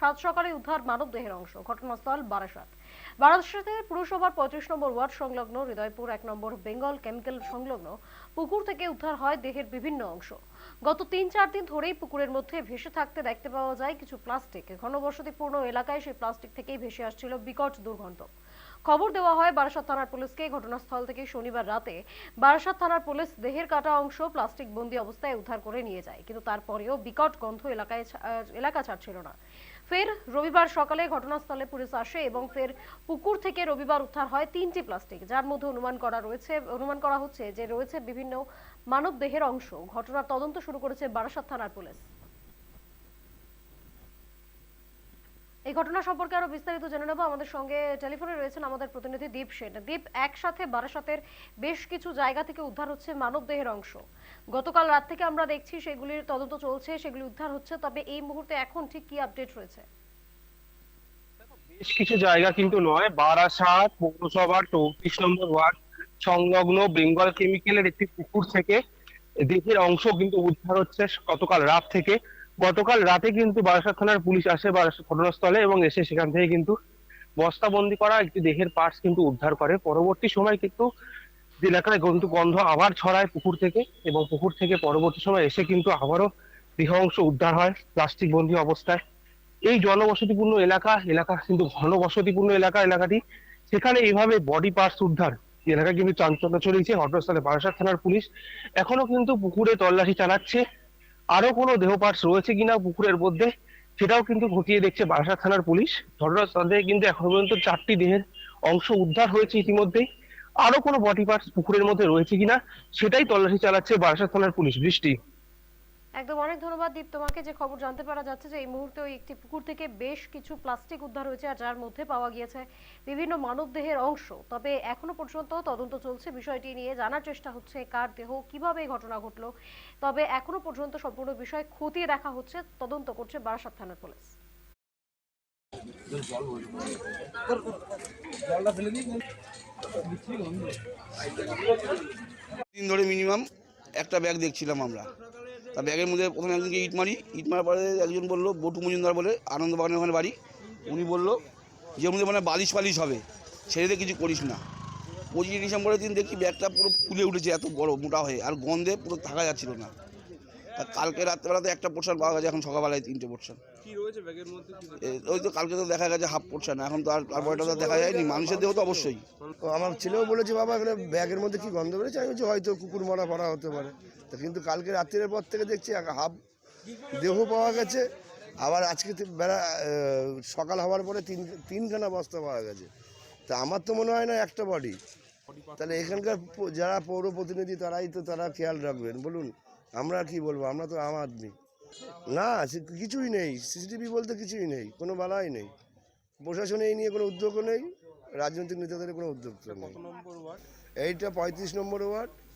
সাত সকালে উদ্ধার মানব দেহের অংশ। ঘটনাস্থল বারাসাত। বারাসাতের পুরসভার পঁয়ত্রিশ নম্বর ওয়ার্ড সংলগ্ন হৃদয়পুর এক নম্বর বেঙ্গল কেমিক্যাল সংলগ্ন পুকুর থেকে উদ্ধার হয় দেহের বিভিন্ন অংশ। গত তিন চার দিন ধরেই পুকুরের মধ্যে ভেসে থাকতে দেখতে পাওয়া যায় কিছু প্লাস্টিক। ঘনবসতিপূর্ণ এলাকায় সেই প্লাস্টিক থেকেই ভেসে আসছিল বিকট দুর্গন্ধ। খবর দেওয়া হয়, বারাসাত থানার পুলিশকে ঘটনাস্থল থেকে শনিবার রাতে বারাসাত থানার পুলিশ দেহের কাটা অংশ প্লাস্টিক বন্দি অবস্থায় উদ্ধার করে নিয়ে যায়। কিন্তু তারপরেও বিকট গন্ধ এলাকায় এলাকা ছাড়ছিল না। ফের রবিবার সকালে ঘটনাস্থলে পুলিশ আসে এবং ফের পুকুর থেকে রবিবার উদ্ধার হয় তিনটি প্লাস্টিক, যার মধ্যে অনুমান করা রয়েছে, অনুমান করা হচ্ছে যে রয়েছে বিভিন্ন মানব দেহের অংশ। ঘটনার তদন্ত শুরু করেছে বারাসাত থানার পুলিশ। এই ঘটনা সম্পর্কে আরও বিস্তারিত জেনে নেব। আমাদের সঙ্গে টেলিফোনে রয়েছেন আমাদের প্রতিনিধি দীপ সেন। দীপ, একসাথে বারাসাতের বেশ কিছু জায়গা থেকে উদ্ধার হচ্ছে মানব দেহের অংশ। গতকাল রাত থেকে আমরা দেখছি সেগুলির তদন্ত চলছে, সেগুলি উদ্ধার হচ্ছে, তবে এই মুহূর্তে এখন ঠিক কি আপডেট রয়েছে? বেশ কিছু জায়গা কিন্তু নয়। বারাসাত পৌরসভার চৌত্রিশ নম্বর ওয়ার্ড, সংলগ্ন বেঙ্গল কেমিক্যালের একটি পুকুর থেকে দেহের অংশ কিন্তু উদ্ধার হচ্ছে গতকাল রাত থেকে। গতকাল রাতে কিন্তু বারাসাত থানার পুলিশ আসে বারাসাত ঘটনাস্থলে এবং এসে সেখান থেকে কিন্তু বস্তাবন্দি করা একটি দেহের পার্টস কিন্তু উদ্ধার করে। পরবর্তী সময় কিন্তু এলাকায় গন্ধ গন্ধ আবার ছড়ায় পুকুর থেকে এবং পুকুর থেকে পরবর্তী সময় এসে কিন্তু আবারও দেহ অংশ উদ্ধার হয় প্লাস্টিক বন্দি অবস্থায়। এই জনবসতিপূর্ণ এলাকা এলাকা কিন্তু ঘনবসতিপূর্ণ এলাকা এলাকাটি। সেখানে এইভাবে বডি পার্টস উদ্ধার। এলাকায় কিন্তু চাঞ্চল্য ছড়িয়েছে। ঘটনাস্থলে বারাসাত থানার পুলিশ এখনও কিন্তু পুকুরে তল্লাশি চালাচ্ছে। আরও কোনো দেহ পার্টস রয়েছে কিনা পুকুরের মধ্যে, সেটাও কিন্তু খতিয়ে দেখছে বারাসাত থানার পুলিশ। ঘটনাস্থলে কিন্তু এখনও পর্যন্ত চারটি দেহের অংশ উদ্ধার হয়েছে ইতিমধ্যেই। আরও কোনো বডি পার্টস পুকুরের মধ্যে রয়েছে কিনা, সেটাই তল্লাশি চালাচ্ছে বারাসাত থানার পুলিশ। বৃষ্টি। একদম অনেক ধন্যবাদ দীপ তোমাকে, যে খবর জানতে পারা যাচ্ছে যে এই মুহূর্তে ওই একটি পুকুর থেকে বেশ কিছু প্লাস্টিক উদ্ধার হয়েছে আর যার মধ্যে পাওয়া গিয়েছে বিভিন্ন মানব দেহের অংশ। তবে এখনও পর্যন্ত তদন্ত চলছে, বিষয়টি নিয়ে জানার চেষ্টা হচ্ছে কার দেহ, কীভাবে এই ঘটনা ঘটলো। তবে এখনও পর্যন্ত সম্পূর্ণ বিষয় খতিয়ে দেখা হচ্ছে, তদন্ত করছে বারাসাত থানার পুলিশ। দিন ধরে মিনিমাম একটা ব্যাগ দেখছিলাম আমরা। তা ব্যাগের মধ্যে প্রথমে একজনকে ইট মারি, ইট মারার পরে একজন বলল, বটু মজুমদার বলে, আনন্দবাগানের ওখানে বাড়ি। উনি বলল, যে মধ্যে মানে বালিশ ফালিশ হবে ছেড়ে কিছু করিস না। পঁচিশে ডিসেম্বরের দিন দেখি ব্যাগটা পুরো ফুলে উঠেছে, এত বড় মোটা হয়ে, আর গন্ধে পুরো থাকা যাচ্ছিল না। কালকে রাত্রেবেলাতে একটা পোর্শন পাওয়া গেছে এখন সকালবেলায় তিনটে পোর্শন। কি রয়েছে ব্যাগের মধ্যে? কি ওই তো কালকে তো দেখা গেছে হাফ পোর্শন এখন তো আর তারপরেটা তো দেখা যায়নি মানুষের দেহ তো অবশ্যই। তো আমার ছেলেও বলেছে বাবা এখানে ব্যাগের মধ্যে কি গন্ধ বেরোচ্ছে? আমি বলছি হয়তো কুকুর মারা পড়া হতে পারে। তা কিন্তু কালকে রাত্রের পর থেকে দেখছি এক হাফ দেহ পাওয়া গেছে আবার আজকে বেলা সকাল হওয়ার পরে তিন তিনখানা বস্তা পাওয়া গেছে। তা আমার তো মনে হয় না একটা বডি তাহলে এখানকার প- যারা পৌর প্রতিনিধি তারাই তো তারা খেয়াল রাখবেন বলুন। আমরা কি বলব? আমরা তো আম আদমি। না কিছুই নেই। সিসিটিভি বলতে কিছুই নেই। কোনো বালাই নেই। প্রশাসনে এই নিয়ে কোনো উদ্যোগও নেই। রাজনৈতিক নেতাদের কোনো উদ্যোগ নেই। এইটা পঁয়ত্রিশ নম্বর ওয়ার্ড।